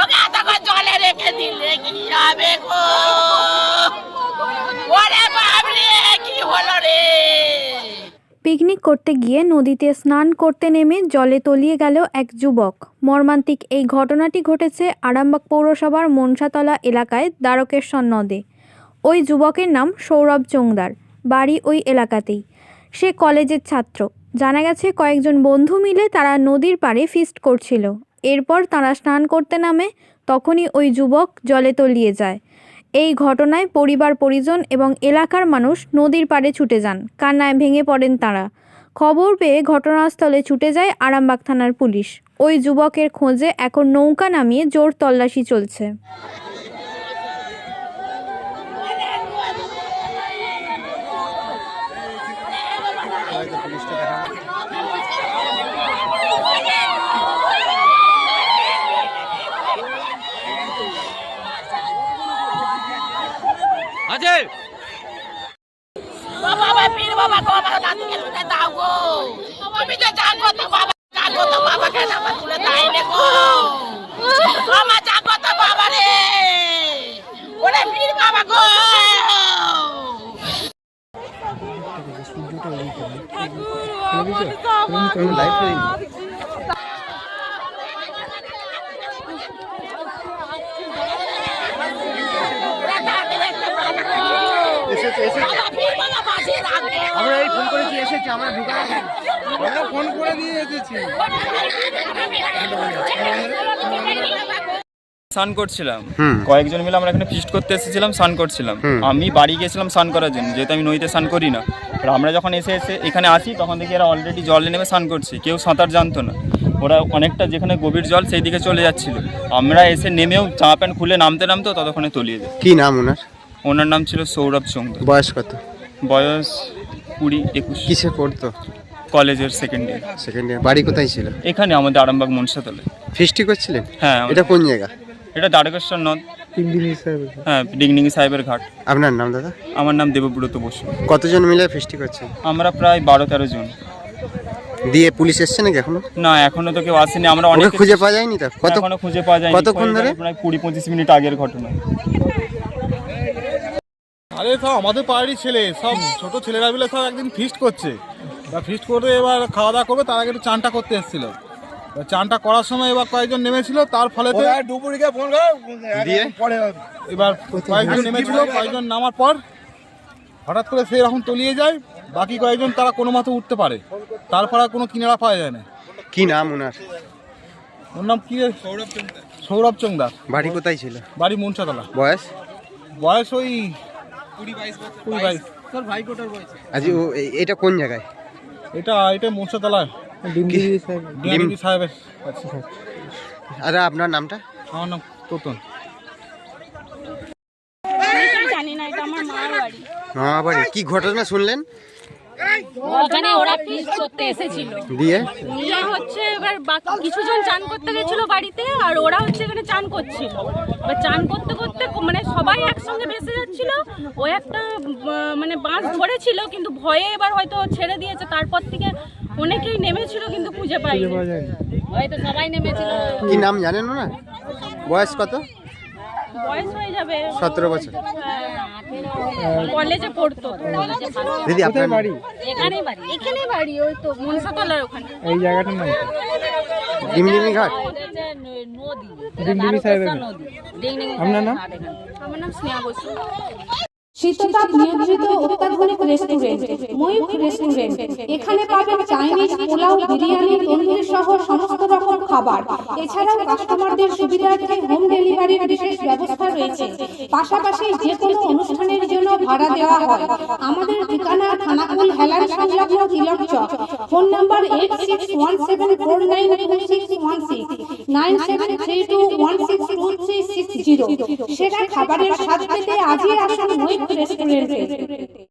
ওকে জলে রেখে দিলে কি হবে গো? পিকনিক করতে গিয়ে নদীতে স্নান করতে নেমে জলে তলিয়ে গেল এক যুবক। মর্মান্তিক এই ঘটনাটি ঘটেছে আরামবাগ পৌরসভার মনসাতলা এলাকায় দ্বারকেশ্বর নদে। ওই যুবকের নাম সৌরভ চোংদার, বাড়ি ওই এলাকাতেই। সে কলেজের ছাত্র। জানা গেছে কয়েকজন বন্ধু মিলে তারা নদীর পাড়ে ফিস্ট করছিল। এরপর তারা স্নান করতে নামে, তখনই ওই যুবক জলে তলিয়ে যায়। এই ঘটনায় পরিবার পরিজন এবং এলাকার মানুষ নদীর পাড়ে ছুটে যান। কান্নায় ভেঙে পড়েন তারা। খবর পেয়ে ঘটনাস্থলে ছুটে যায় আরামবাগ থানার পুলিশ। ওই যুবকের খোঁজে এখন নৌকা নামিয়ে জোর তল্লাশি চলছে। বাবা আমার নাতিকে তুলে দাও গো। তুমি তো জাগো তো বাবা জাগো তো বাবাকে নামা তুলে দাই নে গো। আমার জাগো তো বাবা রে। ওরে পীর বাবা গো। ওরে ডাকে দেখতে পাবো গো। এসেছে এসেছে বাবা পীর বাবা বাঁচিয়ে রাখবে আমরা এই আমরা ঢুকে আমরা ফোন করে দিয়ে এসেছি। স্নান করছিলাম। হুম। কয়েকজন মিলে আমরা এখানে ফিস্ট করতে এসেছিলাম স্নান করছিলাম। আমি বাড়ি গেছিলাম স্নান করার জন্য যেহেতু আমি নদীতে স্নান করি না। আর আমরা যখন এসে এসে এখানে আসি তখন দেখি এরা অলরেডি জলে নেমে স্নান করছে। কেউ সাঁতার জানতো না। ওরা অনেকটা যেখানে গভীর জল সেই দিকে চলে যাচ্ছিল। আমরা এসে নেমেও জামা প্যান্ট খুলে নামতে নামতেও ততক্ষণে তলিয়ে যায়। কি নাম ওনার? ওনার নাম ছিল সৌরভ চন্দ বয়স কত? বয়স কুড়ি একুশ। কিসে পড়তো? কলেজের সেকেন্ড ইয়ার সেকেন্ড ইয়ার বাড়ি কোথায় ছিল? এখানে আমাদের আরামবাগ মনসাতলে। ফিস্টি করছিলেন? হ্যাঁ এটা কোন জায়গা? এটা দ্বারকেশ্বর নদ। হ্যাঁ ডিগনিং সাহেবের ঘাট। আপনার নাম দাদা? আমার নাম দেবব্রত বসু। কতজন মিলে ফিস্টি করছেন? আমরা প্রায় বারো তেরো জন। দিয়ে পুলিশ এসছে নাকি এখনও? না এখনও তো কেউ আসেনি। আমরা অনেক খুঁজে পাওয়া যায়নি তো? কত খুঁজে পাওয়া যায় কতক্ষণ ধরে? প্রায় কুড়ি পঁচিশ মিনিট আগের ঘটনা। আরে সব আমাদের পাড়ারই ছেলে সব ছোট ছেলেরা মিলে সব একদিন ফিস্ট করছে। তা ফিস্ট করে এবার খাওয়া দাওয়া করবে তার আগে একটু চানটা করতে এসেছিল। চানটা করার সময় এবার কয়েকজন নেমেছিল তার ফলে এবার কয়েকজন নেমেছিল কয়েকজন নামার পর হঠাৎ করে সেই রকম তলিয়ে যায় বাকি কয়েকজন তারা কোনো মতো উঠতে পারে। তারপর আর কোনো কিনারা পাওয়া যায় না। কি নাম ওনার? ওর নাম কি সৌরভ সৌরভ চংদার বাড়ি কোথায় ছিল? বাড়ি মনসাতলা। বয়স? বয়স ওই কুড়ি বাইশ আজ ও এটা কোন জায়গায়? এটা এটা মনসাতলা ডিএমপি সাহেবের। আর আপনার নামটা? আমার নাম তোতন। জানি না এটা আমার মার বাড়ি। মামা বাড়ি। কি ঘটনা শুনলেন? ওখানে ওরা ফিস্ট করতে এসেছিল। দিয়ে? হচ্ছে এবার বাকি কিছুজন চান করতে গেছিল বাড়িতে আর ওরা হচ্ছে এখানে চান করছিল। এবার চান করতে করতে মানে সবাই একসঙ্গে ভেসে যাচ্ছিল। ও একটা মানে বাঁশ ধরেছিল কিন্তু ভয়ে এবার হয়তো ছেড়ে দিয়েছে। তারপর থেকে অনেকেই নেমেছিল কিন্তু খুঁজে পাইনি হয়তো সবাই নেমেছিল। কি নাম জানেন না বয়স কত? বয়স হয়ে যাবে। সতেরো বছর। কলেজে পড়তো। দিদি আপনার বাড়ি? এখানেই বাড়ি। এখানেই বাড়ি ওই তো মনসাতলার ওখানে। ডিমডিমি ঘাট আপনার নাম? আমার নাম স্নেহা বসু। শীততাপ নিয়ন্ত্রিত অত্যাধুনিক রেস্টুরেন্ট ময়ূখ রেস্টুরেন্ট এখানে পাবেন চাইনিজ পোলাও বিরিয়ানি তন্দুরি সহ সমস্ত রকম খাবার। এছাড়াও কাস্টমারদের সুবিধার্থে হোম ডেলিভারির বিশেষ ব্যবস্থা রয়েছে। পাশাপাশি যে কোনো অনুষ্ঠানের জন্য ভাড়া দেওয়া হয়। আমাদের ঠিকানা থানাকুল হেলান সংলগ্ন Tilak Chak. Phone number eight six one seven four nine six nine seven three two one খাবারের আজই আসুন রেস্টুরেন্টে।